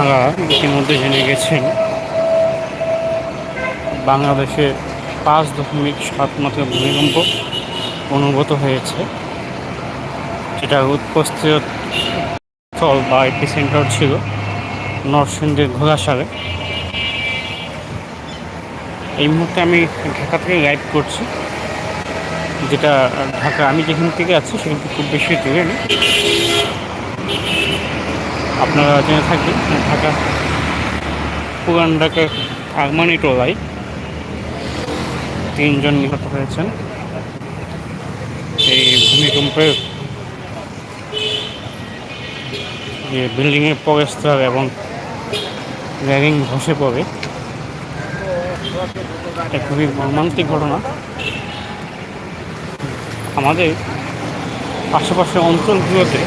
আপনারা ইতিমধ্যে জেনে গেছেন, বাংলাদেশে পাঁচ দশমিক সাত মাত্রা ভূমিকম্প অনুভূত হয়েছে, যেটা উপস্থিত স্থল বা একটি সেন্টার ছিল নরসিংদীর ঘোড়াসারে। এই মুহূর্তে আমি ঢাকা থেকে গাইড করছি, যেটা ঢাকা, আমি যেখান থেকে আছি সেখান থেকে খুব বেশি দূরে নেই আপনারা জেনে থাকবেন, ঢাকা পুরান ঢাকার আগমানি টোলায় তিনজন নিহত হয়েছেন। এই ভূমিকম্পের যে বিল্ডিংয়ের প্রবেশদ্বার এবং র্যাগিং ধসে পড়ে, এটা খুবই মর্মান্তিক ঘটনা। আমাদের আশেপাশের অঞ্চলগুলোতে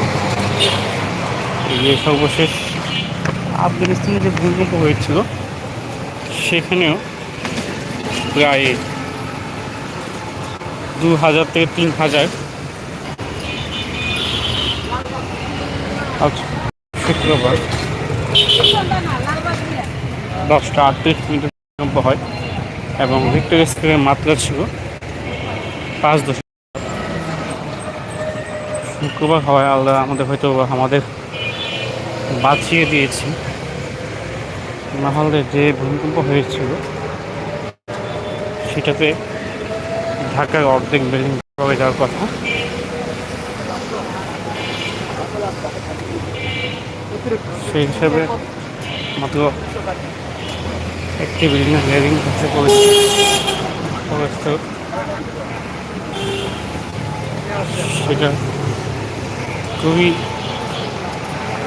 যে সর্বশেষ আফগানিস্তানে যে ভূমিকম্প হয়েছিল, সেখানেও প্রায় দু হাজার থেকে তিন হাজার আজ শুক্রবার দশটা আটত্রিশ মিনিট ভূমিকম্প হয় এবং রিক্টার স্কেলের মাত্রা ছিল পাঁচ দশ শুক্রবার হওয়ায় আল্লাহ আমাদের হয়তো আমাদের বাঁচিয়ে দিয়েছি। নাহলে যে ভূমিকম্প হয়েছিল, সেটাতে ঢাকার অর্ধেক বিল্ডিং হয়ে যাওয়ার কথা। সেই হিসাবে মাত্র একটি বিল্ডিং রেলিং ধসে পড়েছে সেটা খুবই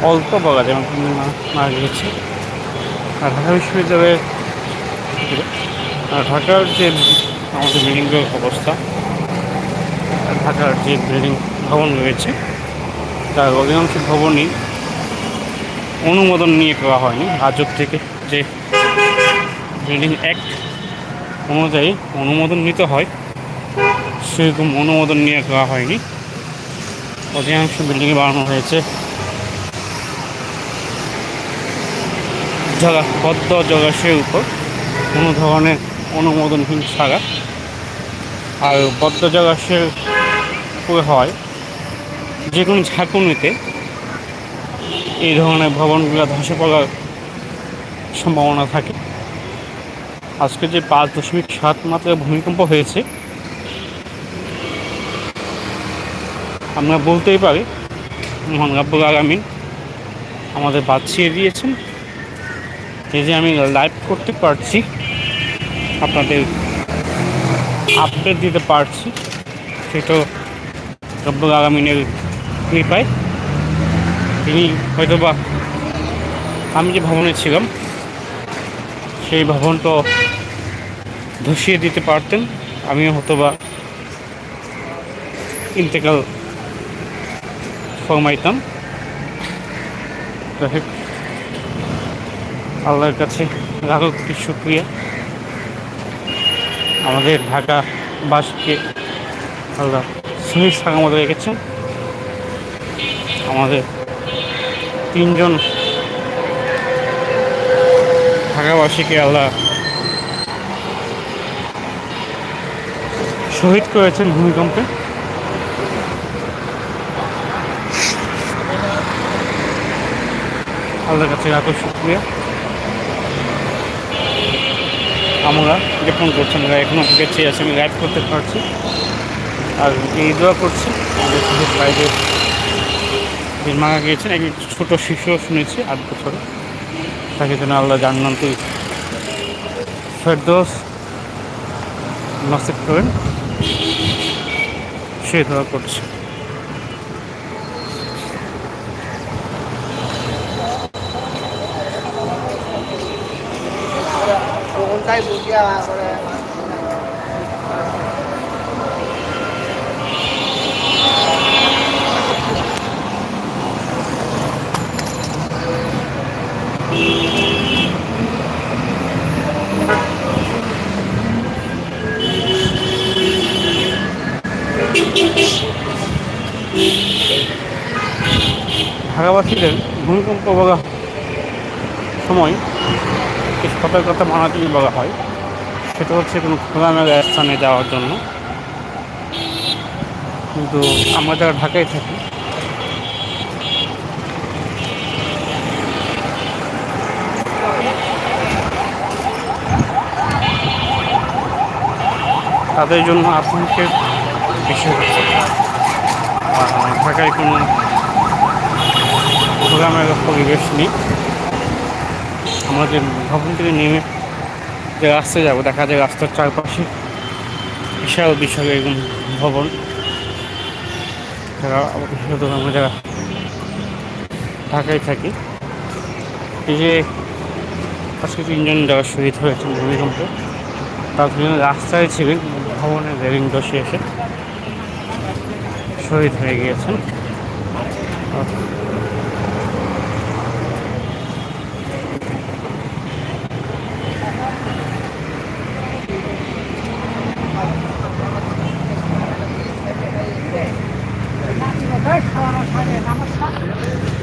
অল্প বলা আমার মারা গিয়েছে। আর ঢাকা বিশ্ববিদ্যালয়ের আর ঢাকার যে আমাদের বিল্ডিংয়ের অবস্থা ঢাকার যে বিল্ডিং ভবন রয়েছে, তার অধিকাংশ ভবনই অনুমোদন নিয়ে করা হয়নি। রাজ্য থেকে যে বিল্ডিং অ্যাক্ট অনুযায়ী অনুমোদন নিতে হয়, সেরকম অনুমোদন নিয়ে করা হয়নি। অধিকাংশ বিল্ডিংয়ে বানানো হয়েছে জলা পদ্ম জলাশয়ের উপর। কোনো ধরনের অনুমোদনহীন ছাড়া। আর পদ্ম জলাশয়ের উপরে হয় যে কোনো ঝাঁকুনিতে। এই ধরনের ভবনগুলো ধসে পড়ার সম্ভাবনা থাকে। আজকে যে পাঁচ দশমিক সাত মাত্রার ভূমিকম্প হয়েছে, আমরা বলতেই পারি, মোহন আলমিন আমাদের বাঁচিয়ে দিয়েছেন। এই যে আমি লাইভ করতে পারছি, আপনাদের আপডেট দিতে পারছি সেটা রব্বুল আলমিনের কৃপায়। তিনি হয়তো বা আমি যে ভবনে ছিলাম, সেই ভবনটা ধসিয়ে দিতে পারতেন, আমিও হয়তো বা ইন্তেকাল ফরমাইতাম। যাই আল্লাহর কাছে লাখো শুক্রিয়া। আমাদের ঢাকাবাসীকে আল্লাহ সুনীল সাকামত রেখেছেন। আমাদের তিনজন ঢাকাবাসীকে আল্লাহ শহীদ করেছেন ভূমিকম্পে। আল্লাহর কাছে রাখো শুক্রিয়া। আমরা জ্ঞাপন করছি, আমরা এখনও বেঁচে আছি, আমি গাইড করতে পারছি। আর এই দোয়া করছি, আমাদের বাইরে মারা গিয়েছেন একটি ছোটো শিশুও শুনেছি আট বছরে। তাকে যেন আল্লাহ জান্নান তুই ফেরদোস নসিব করেন। সে দোয়া করছে। কোনটাই বুঝিয়া করে ঢাকাবাসীদের ভূমিকম্প বলা সময়। একটি সতর্কতা মানা যদি বলা হয়। সেটা হচ্ছে কোনো খোলামেলা স্থানে যাওয়ার জন্য। কিন্তু আমরা যারা ঢাকায় থাকি, তাদের জন্য বিষয় হচ্ছে ঢাকায় কোনো খোলামেলা পরিবেশ নেই। আমরা যে ভবন থেকে নেমে যে রাস্তায় যাব, দেখা যায় রাস্তার চারপাশে বিশাল বিশাল এরকম ভবন। আমরা যারা ঢাকায় থাকি, এই যে আজকে তিনজন যারা শহীদ হয়েছেন ভূমিকম্পে, তার জন্য রাস্তায় ছিলেন ভবনের রেলিং দোষে এসে শহীদ হয়ে গিয়েছেন। Thank you.